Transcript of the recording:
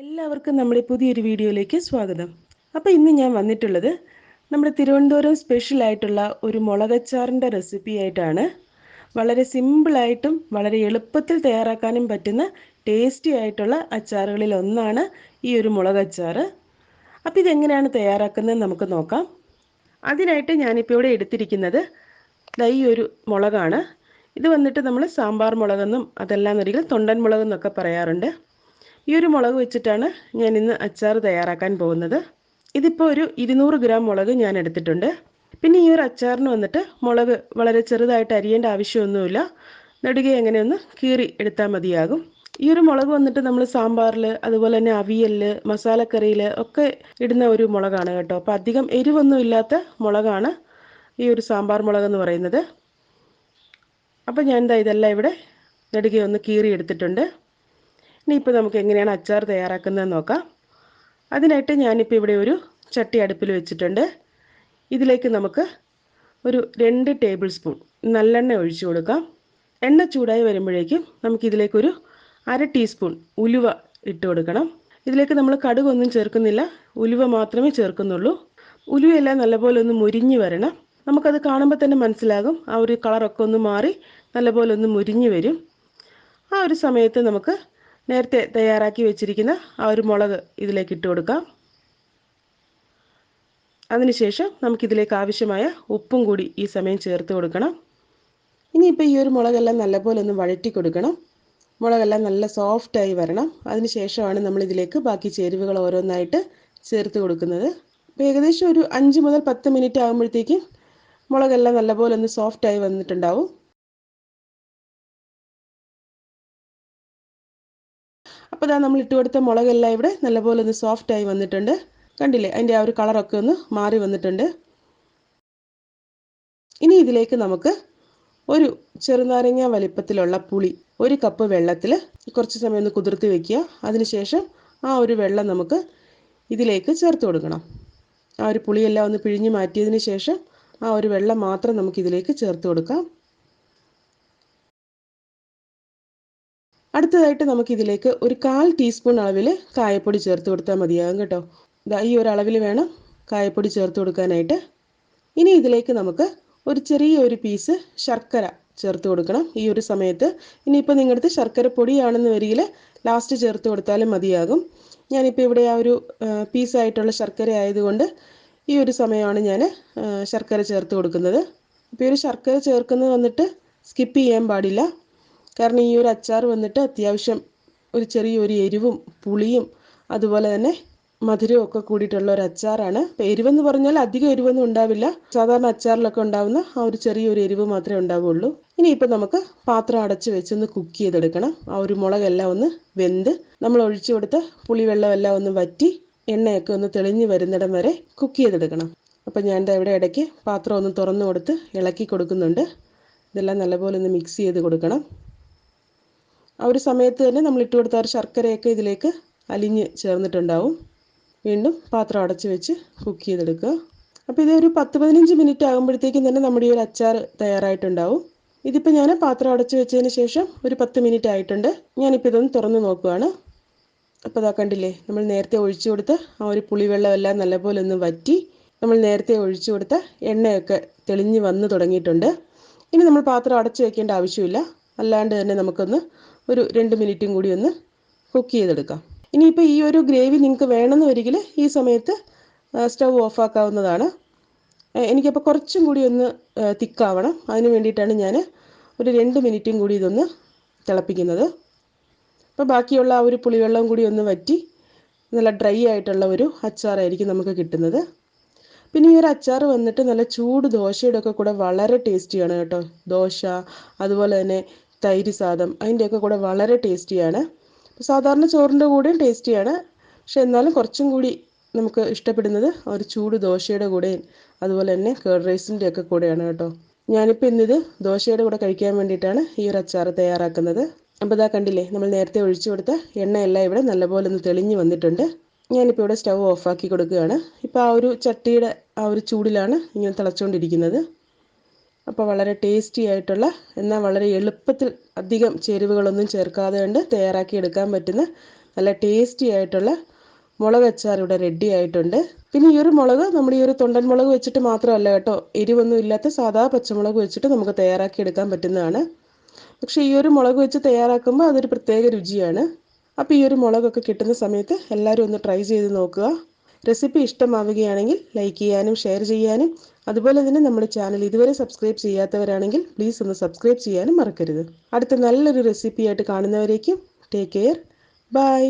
എല്ലാവർക്കും നമ്മുടെ പുതിയൊരു വീഡിയോയിലേക്ക് സ്വാഗതം. അപ്പോൾ ഇന്ന് ഞാൻ വന്നിട്ടുള്ളത് നമ്മുടെ തിരുവനന്തപുരം സ്പെഷ്യൽ ആയിട്ടുള്ള ഒരു മുളകച്ചാറിന്റെ റെസിപ്പി ആയിട്ടാണ്. വളരെ സിമ്പിളായിട്ടും വളരെ എളുപ്പത്തിൽ തയ്യാറാക്കാനും പറ്റുന്ന ടേസ്റ്റി ആയിട്ടുള്ള അച്ചാറുകളിൽ ഒന്നാണ് ഈ ഒരു മുളകച്ചാർ അപ്പോൾ ഇതെങ്ങനെയാണ് തയ്യാറാക്കുന്നത് നമുക്ക് നോക്കാം. അതിനായിട്ട് ഞാനിപ്പോൾ ഇവിടെ എടുത്തിരിക്കുന്നത് ഈ ഒരു മുളകാണ്. ഇത് വന്നിട്ട് നമ്മൾ സാമ്പാർ മുളകെന്നും അതെല്ലാം എന്നൊരിക്കൽ തൊണ്ടൻ മുളകെന്നൊക്കെ പറയാറുണ്ട്. ഈ ഒരു മുളക് വെച്ചിട്ടാണ് ഞാൻ ഇന്ന് അച്ചാർ തയ്യാറാക്കാൻ പോകുന്നത്. ഇതിപ്പോൾ ഒരു ഇരുന്നൂറ് ഗ്രാം മുളക് ഞാൻ എടുത്തിട്ടുണ്ട്. പിന്നെ ഈ ഒരു അച്ചാറിന് വന്നിട്ട് മുളക് വളരെ ചെറുതായിട്ട് അരിയേണ്ട ആവശ്യമൊന്നുമില്ല. നെടുകെ എങ്ങനെയൊന്ന് കീറി എടുത്താൽ മതിയാകും. ഈ ഒരു മുളക് വന്നിട്ട് നമ്മൾ സാമ്പാറിൽ അതുപോലെ തന്നെ അവിയലിൽ മസാലക്കറിയിൽ ഒക്കെ ഇടുന്ന ഒരു മുളകാണ് കേട്ടോ. അപ്പോൾ അധികം എരിവൊന്നും ഇല്ലാത്ത മുളകാണ് ഈ ഒരു സാമ്പാർ മുളക് എന്ന് പറയുന്നത്. അപ്പോൾ ഞാൻ എന്താ ഇതെല്ലാം ഇവിടെ നെടുകെ ഒന്ന് കീറി എടുത്തിട്ടുണ്ട്. ഇനിയിപ്പോൾ നമുക്ക് എങ്ങനെയാണ് അച്ചാർ തയ്യാറാക്കുന്നത് നോക്കാം. അതിനായിട്ട് ഞാനിപ്പോൾ ഇവിടെ ഒരു ചട്ടി അടുപ്പിൽ വെച്ചിട്ടുണ്ട്. ഇതിലേക്ക് നമുക്ക് ഒരു രണ്ട് ടേബിൾ സ്പൂൺ നല്ലെണ്ണ ഒഴിച്ചു കൊടുക്കാം. എണ്ണ ചൂടായി വരുമ്പോഴേക്കും നമുക്കിതിലേക്കൊരു അര ടീസ്പൂൺ ഉലുവ ഇട്ട് കൊടുക്കണം. ഇതിലേക്ക് നമ്മൾ കടുകൊന്നും ചേർക്കുന്നില്ല. ഉലുവ മാത്രമേ ചേർക്കുന്നുള്ളൂ. ഉലുവയെല്ലാം നല്ലപോലെ ഒന്ന് മുരിഞ്ഞ് വരണം. നമുക്കത് കാണുമ്പോൾ തന്നെ മനസ്സിലാകും. ആ ഒരു കളറൊക്കെ ഒന്ന് മാറി നല്ലപോലെ ഒന്ന് മുരിഞ്ഞ് വരും. ആ ഒരു സമയത്ത് നമുക്ക് നേരത്തെ തയ്യാറാക്കി വെച്ചിരിക്കുന്ന ആ ഒരു മുളക് ഇതിലേക്ക് ഇട്ട് കൊടുക്കാം. അതിനുശേഷം നമുക്കിതിലേക്ക് ആവശ്യമായ ഉപ്പും കൂടി ഈ സമയം ചേർത്ത് കൊടുക്കണം. ഇനിയിപ്പോൾ ഈ ഒരു മുളകെല്ലാം നല്ലപോലെ ഒന്ന് വഴറ്റി കൊടുക്കണം. മുളകെല്ലാം നല്ല സോഫ്റ്റായി വരണം. അതിനുശേഷമാണ് നമ്മൾ ഇതിലേക്ക് ബാക്കി ചേരുവകൾ ഓരോന്നായിട്ട് ചേർത്ത് കൊടുക്കുന്നത്. അപ്പോൾ ഏകദേശം ഒരു അഞ്ച് മുതൽ പത്ത് മിനിറ്റ് ആകുമ്പോഴത്തേക്കും മുളകെല്ലാം നല്ലപോലെ ഒന്ന് സോഫ്റ്റായി വന്നിട്ടുണ്ടാവും. അപ്പോൾ ഇതാ നമ്മൾ ഇട്ട് കൊടുത്ത മുളകെല്ലാം ഇവിടെ നല്ലപോലെ ഒന്ന് സോഫ്റ്റായി വന്നിട്ടുണ്ട്. കണ്ടില്ലേ? അതിന്റെ ആ ഒരു കളറൊക്കെ ഒന്ന് മാറി വന്നിട്ടുണ്ട്. ഇനി ഇതിലേക്ക് നമുക്ക് ഒരു ചെറുനാരങ്ങ വലിപ്പത്തിലുള്ള പുളി ഒരു കപ്പ് വെള്ളത്തിൽ കുറച്ച് സമയം ഒന്ന് കുതിർത്തി വെക്കുക. അതിനുശേഷം ആ ഒരു വെള്ളം നമുക്ക് ഇതിലേക്ക് ചേർത്ത് കൊടുക്കണം. ആ ഒരു പുളിയെല്ലാം ഒന്ന് പിഴിഞ്ഞ് മാറ്റിയതിന് ശേഷം ആ ഒരു വെള്ളം മാത്രം നമുക്ക് ഇതിലേക്ക് ചേർത്ത് കൊടുക്കാം. അടുത്തതായിട്ട് നമുക്ക് ഇതിലേക്ക് ഒരു കാൽ ടീസ്പൂൺ അളവിൽ കായപ്പൊടി ചേർത്ത് കൊടുത്താൽ മതിയാകും കേട്ടോ. ഈ ഒരു അളവിൽ വേണം കായപ്പൊടി ചേർത്ത് കൊടുക്കാനായിട്ട്. ഇനി ഇതിലേക്ക് നമുക്ക് ഒരു ചെറിയ ഒരു പീസ് ശർക്കര ചേർത്ത് കൊടുക്കണം ഈ ഒരു സമയത്ത്. ഇനിയിപ്പോൾ നിങ്ങളുടെ അടുത്ത് ശർക്കര പൊടിയാണെന്ന് വരികിൽ ലാസ്റ്റ് ചേർത്ത് കൊടുത്താലും മതിയാകും. ഞാനിപ്പോൾ ഇവിടെ ആ ഒരു പീസായിട്ടുള്ള ശർക്കര ആയതുകൊണ്ട് ഈ ഒരു സമയമാണ് ഞാൻ ശർക്കര ചേർത്ത് കൊടുക്കുന്നത്. ഇപ്പോൾ ഒരു ശർക്കര ചേർക്കുന്നത് വന്നിട്ട് സ്കിപ്പ് ചെയ്യാൻ പാടില്ല. കാരണം ഈ ഒരു അച്ചാർ വന്നിട്ട് അത്യാവശ്യം ഒരു ചെറിയൊരു എരിവും പുളിയും അതുപോലെ തന്നെ മധുരവും ഒക്കെ കൂടിയിട്ടുള്ള ഒരു അച്ചാറാണ്. എരിവെന്ന് പറഞ്ഞാൽ അധികം എരിവൊന്നും ഉണ്ടാവില്ല. സാധാരണ അച്ചാറിലൊക്കെ ഉണ്ടാവുന്ന ആ ഒരു ചെറിയൊരു എരിവ് മാത്രമേ ഉണ്ടാവുള്ളൂ. ഇനിയിപ്പോൾ നമുക്ക് പാത്രം അടച്ച് വെച്ചൊന്ന് കുക്ക് ചെയ്തെടുക്കണം. ആ ഒരു മുളകെല്ലാം ഒന്ന് വെന്ത് നമ്മൾ ഒഴിച്ചു കൊടുത്ത പുളിവെള്ളം എല്ലാം ഒന്ന് വറ്റി എണ്ണയൊക്കെ ഒന്ന് തെളിഞ്ഞു വരുന്നിടം വരെ കുക്ക് ചെയ്തെടുക്കണം. അപ്പോൾ ഞാൻ ഇവിടെ ഇടയ്ക്ക് പാത്രം ഒന്ന് തുറന്നു കൊടുത്ത് ഇളക്കി കൊടുക്കുന്നുണ്ട്. ഇതെല്ലാം നല്ലപോലെ ഒന്ന് മിക്സ് ചെയ്ത് കൊടുക്കണം. ആ ഒരു സമയത്ത് തന്നെ നമ്മൾ ഇട്ട് കൊടുത്ത ഒരു ശർക്കരയൊക്കെ ഇതിലേക്ക് അലിഞ്ഞ് ചേർന്നിട്ടുണ്ടാവും. വീണ്ടും പാത്രം അടച്ച് വെച്ച് കുക്ക് ചെയ്തെടുക്കുക. അപ്പോൾ ഇതൊരു പത്ത് പതിനഞ്ച് മിനിറ്റ് ആകുമ്പോഴത്തേക്കും തന്നെ നമ്മുടെ ഈ ഒരു അച്ചാർ തയ്യാറായിട്ടുണ്ടാവും. ഇതിപ്പോൾ ഞാൻ പാത്രം അടച്ച് വെച്ചതിന് ശേഷം ഒരു പത്ത് മിനിറ്റ് ആയിട്ടുണ്ട്. ഞാനിപ്പോൾ ഇതൊന്ന് തുറന്ന് നോക്കുകയാണ് അപ്പോൾ ഇതാ കണ്ടില്ലേ നമ്മൾ നേരത്തെ ഒഴിച്ചു കൊടുത്ത ആ ഒരു പുളിവെള്ളം എല്ലാം നല്ലപോലെ ഒന്ന് വറ്റി നമ്മൾ നേരത്തെ ഒഴിച്ചു കൊടുത്ത എണ്ണയൊക്കെ തെളിഞ്ഞ് വന്ന് തുടങ്ങിയിട്ടുണ്ട്. ഇനി നമ്മൾ പാത്രം അടച്ചു വെക്കേണ്ട ആവശ്യമില്ല. അല്ലാണ്ട് തന്നെ നമുക്കൊന്ന് ഒരു രണ്ട് മിനിറ്റും കൂടി ഒന്ന് കുക്ക് ചെയ്തെടുക്കാം. ഇനിയിപ്പോൾ ഈ ഒരു ഗ്രേവി നിങ്ങൾക്ക് വേണമെന്ന് വരികിൽ ഈ സമയത്ത് സ്റ്റൗ ഓഫാക്കാവുന്നതാണ്. എനിക്കപ്പോൾ കുറച്ചും കൂടി ഒന്ന് തിക്കാവണം. അതിന് വേണ്ടിയിട്ടാണ് ഞാൻ ഒരു രണ്ട് മിനിറ്റും കൂടി ഇതൊന്ന് തിളപ്പിക്കുന്നത്. അപ്പോൾ ബാക്കിയുള്ള ആ ഒരു പുളിവെള്ളം കൂടി ഒന്ന് വറ്റി നല്ല ഡ്രൈ ആയിട്ടുള്ള ഒരു അച്ചാറായിരിക്കും നമുക്ക് കിട്ടുന്നത്. പിന്നെ ഈ ഒരു അച്ചാർ വന്നിട്ട് നല്ല ചൂട് ദോശയുടെ ഒക്കെ കൂടെ വളരെ ടേസ്റ്റിയാണ് കേട്ടോ. ദോശ അതുപോലെ തന്നെ തൈര് സാദം അതിന്റെയൊക്കെ കൂടെ വളരെ ടേസ്റ്റിയാണ്. സാധാരണ ചോറിന്റെ കൂടെയും ടേസ്റ്റിയാണ്. പക്ഷെ എന്നാലും കുറച്ചും കൂടി നമുക്ക് ഇഷ്ടപ്പെടുന്നത് ഒരു ചൂട് ദോശയുടെ കൂടെയും അതുപോലെ തന്നെ കേർഡ് റൈസിന്റെ ഒക്കെ കൂടെയാണ് കേട്ടോ. ഞാനിപ്പോൾ ഇന്നിത് ദോശയുടെ കൂടെ കഴിക്കാൻ വേണ്ടിയിട്ടാണ് ഈ ഒരു അച്ചാർ തയ്യാറാക്കുന്നത്. അപ്പോൾ ഇതാ കണ്ടില്ലേ നമ്മൾ നേരത്തെ ഒഴിച്ചു കൊടുത്ത എണ്ണയെല്ലാം ഇവിടെ നല്ലപോലെ ഒന്ന് തെളിഞ്ഞ് വന്നിട്ടുണ്ട്. ഞാനിപ്പോൾ ഇവിടെ സ്റ്റൗ ഓഫാക്കി കൊടുക്കുകയാണ്. ഇപ്പോൾ ആ ഒരു ചട്ടിയുടെ ആ ഒരു ചൂടിലാണ് ഇങ്ങനെ തിളച്ചുകൊണ്ടിരിക്കുന്നത്. അപ്പോൾ വളരെ ടേസ്റ്റി ആയിട്ടുള്ള എന്നാൽ വളരെ എളുപ്പത്തിൽ അധികം ചേരുവകളൊന്നും ചേർക്കാതെ കൊണ്ട് തയ്യാറാക്കി എടുക്കാൻ പറ്റുന്ന നല്ല ടേസ്റ്റി ആയിട്ടുള്ള മുളക് അച്ചാർ ഇവിടെ റെഡി ആയിട്ടുണ്ട്. പിന്നെ ഈ ഒരു മുളക് നമ്മുടെ ഈ ഒരു തൊണ്ടൻ മുളക് വെച്ചിട്ട് മാത്രമല്ല കേട്ടോ എരിവൊന്നും ഇല്ലാത്ത സാധാ പച്ചമുളക് വെച്ചിട്ട് നമുക്ക് തയ്യാറാക്കി എടുക്കാൻ പറ്റുന്നതാണ്. പക്ഷേ ഈ ഒരു മുളക് വെച്ച് തയ്യാറാക്കുമ്പോൾ അതൊരു പ്രത്യേക രുചിയാണ്. അപ്പോൾ ഈ ഒരു മുളകൊക്കെ കിട്ടുന്ന സമയത്ത് എല്ലാവരും ഒന്ന് ട്രൈ ചെയ്ത് നോക്കുക. റെസിപ്പി ഇഷ്ടമാവുകയാണെങ്കിൽ ലൈക്ക് ചെയ്യാനും ഷെയർ ചെയ്യാനും അതുപോലെ തന്നെ നമ്മുടെ ചാനൽ ഇതുവരെ സബ്സ്ക്രൈബ് ചെയ്യാത്തവരാണെങ്കിൽ പ്ലീസ് ഒന്ന് സബ്സ്ക്രൈബ് ചെയ്യാനും മറക്കരുത്. അടുത്ത നല്ലൊരു റെസിപ്പിയായിട്ട് കാണുന്നവരേക്കും ടേക്ക് കെയർ ബൈ